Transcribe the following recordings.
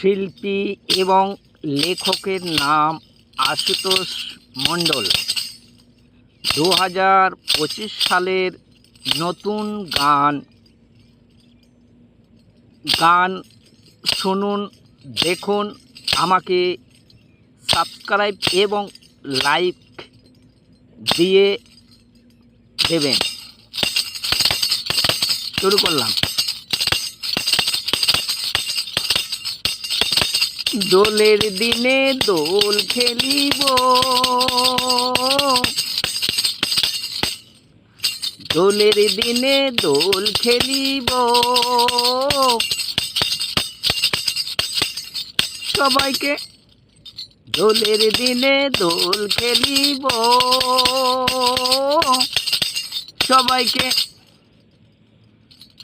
শিল্পী এবং লেখকের নাম আশুতোষ মণ্ডল। দু হাজার পঁচিশ সালের নতুন গান গান শুনুন, দেখুন, আমাকে সাবস্ক্রাইব এবং লাইক দিয়ে দেবেন। শুরু করলাম। দোলের দিনে দোল খেলিব। দোলের দিনে দোল খেলিব। সবাইকে দোলের দিনে দোল খেলিব। সবাইকে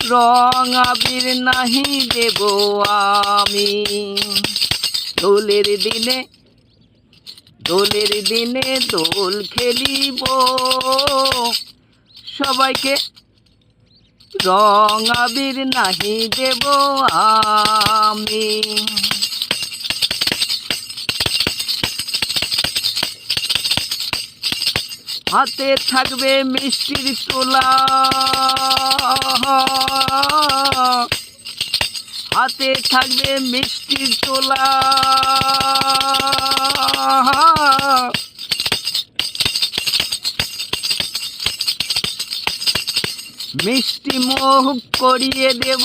রং আবির নাহি দেব আমি। দোলের দিনে দোলের দিনে দোল খেলিব। সবাইকে রং আবির নাহি দেব আমি। হাতে থাকবে মিষ্টির তোলা। হাতে থাকবে মিষ্টির তোলা। মিষ্টি মুখ করিয়ে দেব।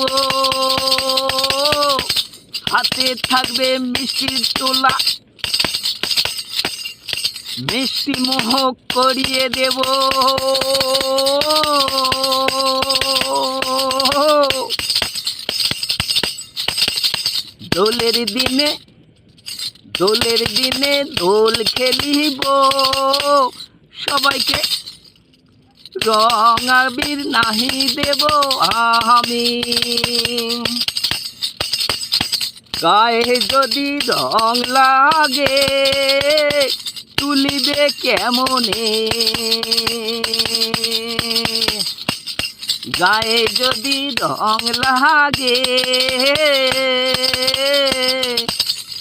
হাতে থাকবে মিষ্টির তোলা। মিষ্টি মোহ করিয়ে দেব। দিনে, দোলের দিনে দোল খেলিব। সবাইকে রং আবির নাহি দেব, আমি। গায়ে যদি রং লাগে, তুলিবে কেমনে? গায়ে যদি রং লাগে,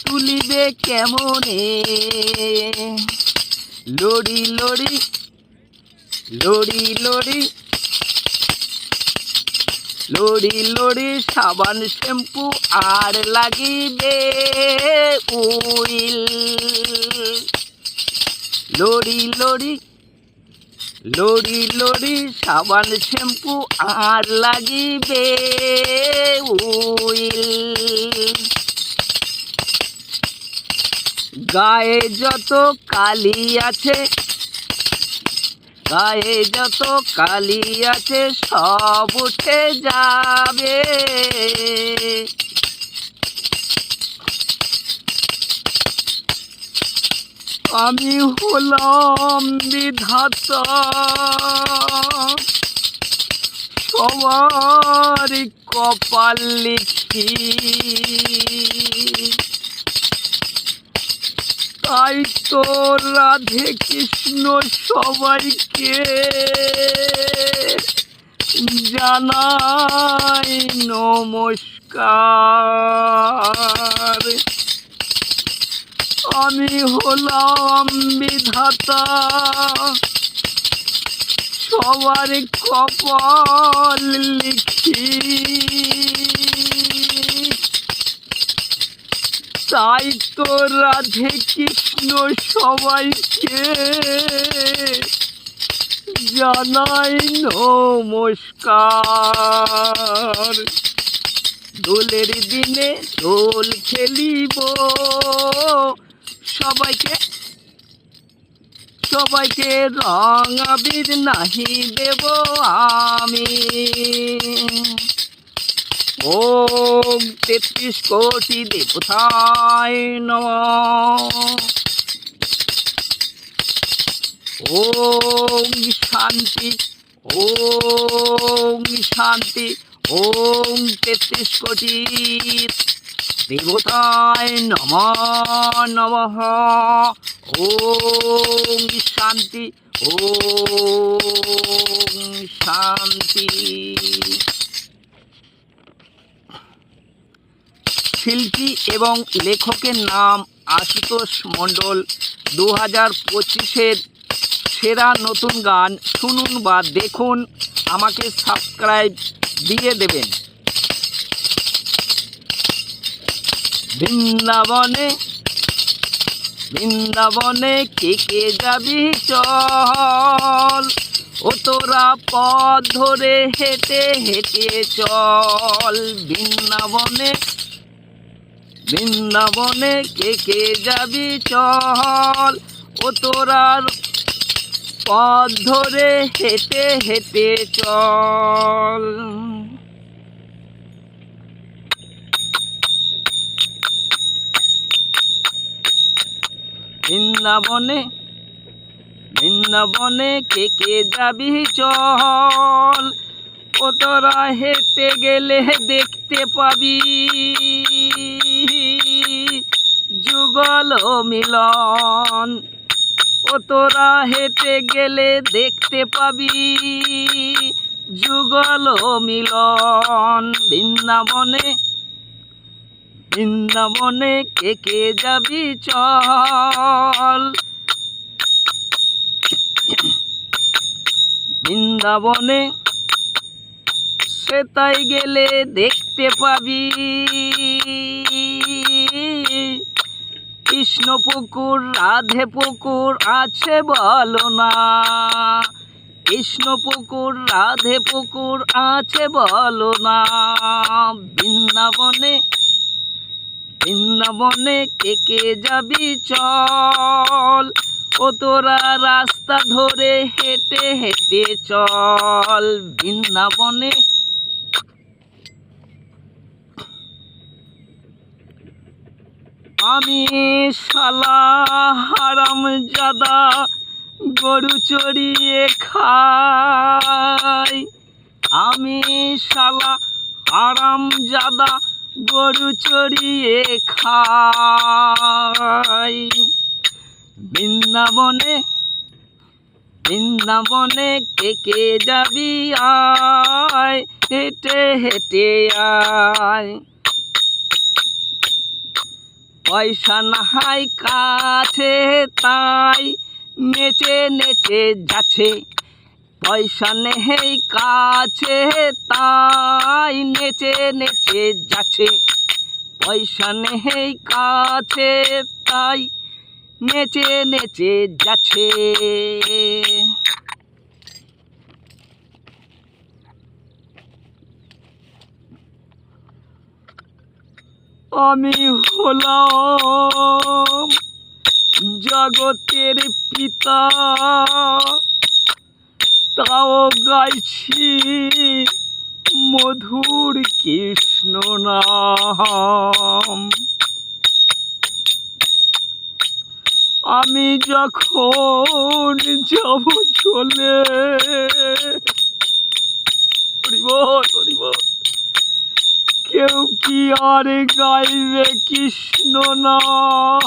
তুলিবে কেমনে? লড়ি লড়ি লড়ি লড়ি লড়ি লড়ি, সাবান, শ্যাম্পু আর লাগিবে উইল। লড়ি লড়ি লড়ি লড়ি সাবান শ্যাম্পু আর লাগিবে উইল। গায়ে যত কালি আছে, গায়ে যত কালি আছে সব উঠে যাবে। আমি হলাম বিধাতা। সবার কপাল লিখি। তাই তো রাধে কৃষ্ণ সবাইকে জানাই নমস্কার। আমি হলাম বিধাতা। সবার কপাল লিখি। তাই তো রাধে কৃষ্ণ সবাইকে জানাই নমস্কার। দোলের দিনে দোল খেলিব। সবাইকে সবাইকে রং আবির নাহি দেব আমি। ওম তেত্রিশ কোটি দেবতায় নম। ওম শান্তি ওম শান্তি, ওম তেত্রিশ কোটি দেবতায় নম নমঃ। ওম শান্তি ওম শান্তি। শিল্পী এবং লেখকের নাম আশুতোষ মণ্ডল। দু হাজার পঁচিশের সেরা নতুন গান শুনুন বা দেখুন, আমাকে সাবস্ক্রাইব দিয়ে দেবেন। বৃন্দাবনে বৃন্দাবনে কে কে যাবি চল? ও তোরা পথ ধরে হেঁটে হেঁটে চল। বৃন্দাবনে বৃন্দাবনে কে কে যাবি চল? ও তোরার পথ ধরে হেঁটে হেঁটে চল। বৃন্দাবনে বৃন্দাবনে কে কে যাবি চল? ও তোরা হেঁটে গেলে দেখতে পাবি। যুগল মিলন ও তোরা হেঁটে গেলে দেখতে পাবি। যুগল মিলন বৃন্দাবনে বৃন্দাবনে কে কে যাবি চল। বৃন্দাবনে সেতাই গেলে দেখতে পাবি। কৃষ্ণ পুকুর, রাধে পুকুর আছে বলো না। কৃষ্ণ পুকুর, রাধে পুকুর আছে বলো না। বৃন্দাবনে বৃন্দাবনে কে কে যাবি চল? ও তোরা রাস্তা ধরে হেঁটে হেঁটে চল বৃন্দাবনে। আমি শালা হারাম জাদা গরু চড়িয়ে খাই। আমি শালা হারাম জাদা গরু চড়িয়ে খাই। বৃন্দাবনে বৃন্দাবনে কে কে যাবি আয়? হেঁটে হেঁটে আয়। পয়সা নাহাই কাছে তাই, নেচে নেচে যাচ্ছে। পয়সা নেই, কাছে তাই নেচে নেচে যাচ্ছে। পয়সা নেই, কাছে তাই নেচে নেচে যাচ্ছে। আমি হলাম জগতের পিতা। তাও গাইছি মধুর কৃষ্ণ নাম। আমি যখন যাব চলে কেউ কি আর গাইবে কৃষ্ণ নাম?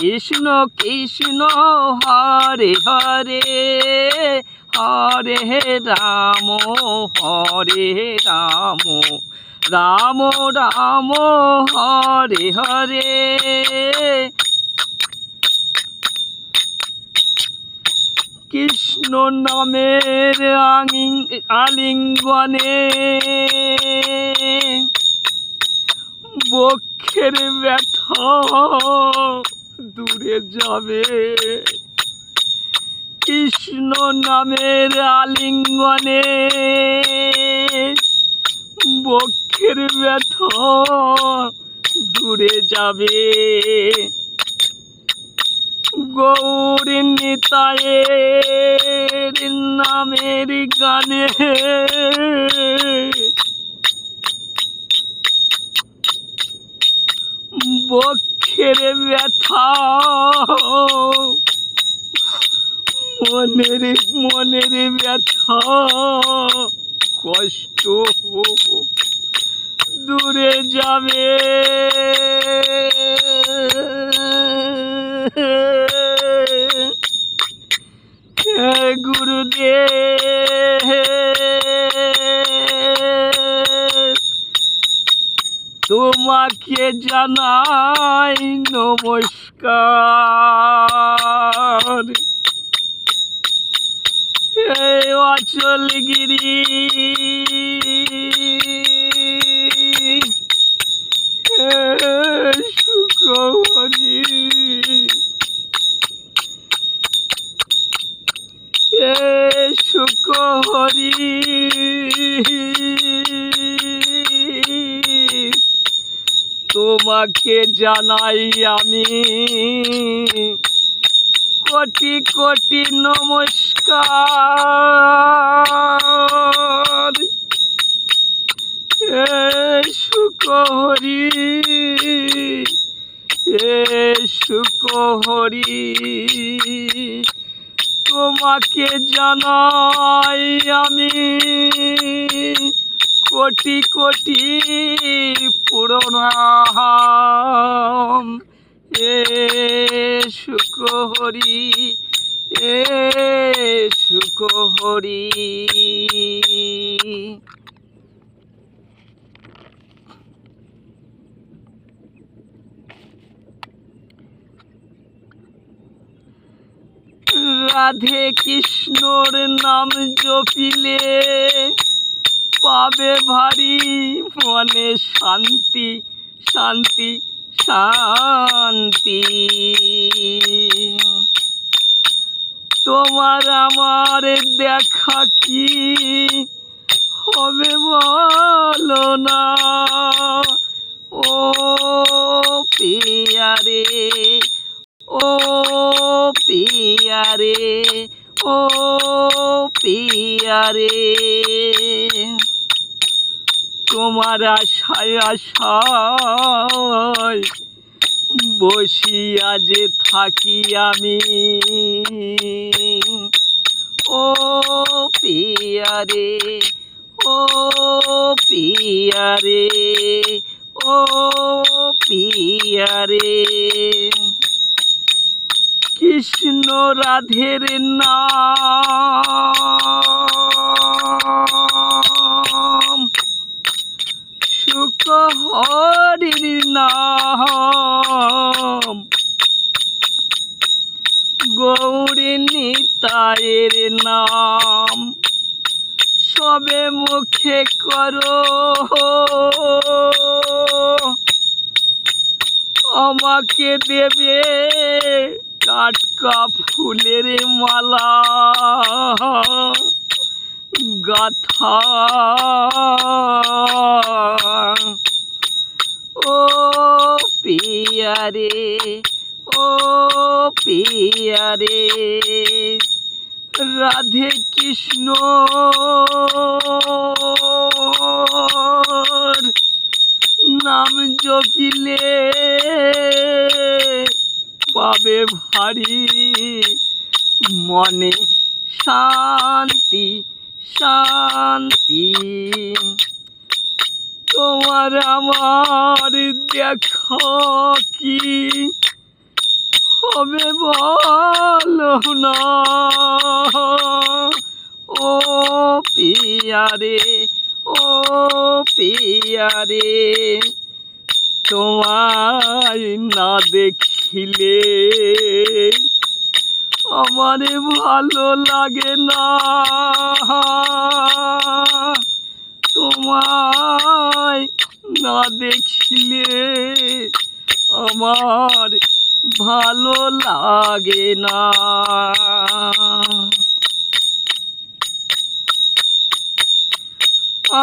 কৃষ্ণ কৃষ্ণ, হরে হরে হরে রাম হরে রাম রাম রাম, হরে হরে। কৃষ্ণ নামের আলিঙ্গনে বক্ষের ব্যথা দূরে যাবে। কৃষ্ণ নামের আলিঙ্গনে বক্ষের ব্যথা দূরে যাবে। গৌর নিতায়ের নামের গানে বক্ষের ব্যথা। মনের মনের ব্যথা। কষ্ট দূরে যাবে। তোমাকে জানাই নমস্কার। হে সুখহরি হে সুখহরি তোমাকে জানাই আমি। কোটি কোটি নমস্কার। হে সুকহরি হে সুখহরি তোমাকে জানাই আমি। কোটি কোটি পুরনাম এ সুখহরি এ সুখহরি। রাধে কৃষ্ণর নাম জপিলে পাবে ভারী মনে শান্তি শান্তি শান্তি। তোমার আমার দেখা কি হবে বলো না? ও পিয়ারে ও পিয়ারে ও পিয়ারে। তোমার আশায় আশায় বসিয়া যে থাকি আমি। ও পিয়ারে ও পিয়ারে ও পিয়ারে। কৃষ্ণ রাধের নাম হরির নাম গৌরী নিতায়ের নাম। সবে মুখে করো। আমাকে দেবে টাটকা ফুলের মালা। গাথা। পিয়ারে ও পিয়ারে রাধে কৃষ্ণ। নাম জপিলে পাবে ভারী মনে শান্তি তোমায় না দেখিলে আমার ভালো লাগে না। তোমায় না দেখিলে আমার ভালো লাগে না।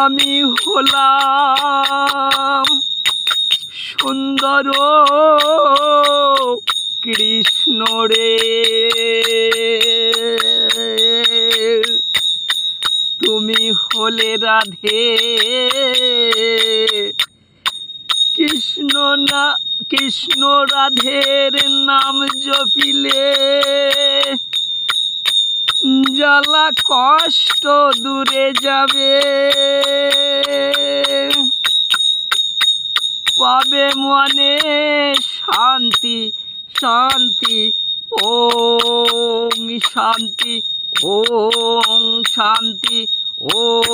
আমি হলাম রাধে। কৃষ্ণ না, কৃষ্ণ রাধের নাম জপিলে। জ্বালা কষ্ট দূরে যাবে। পাবে মনে শান্তি শান্তি, ওম শান্তি ওম শান্তি, ওম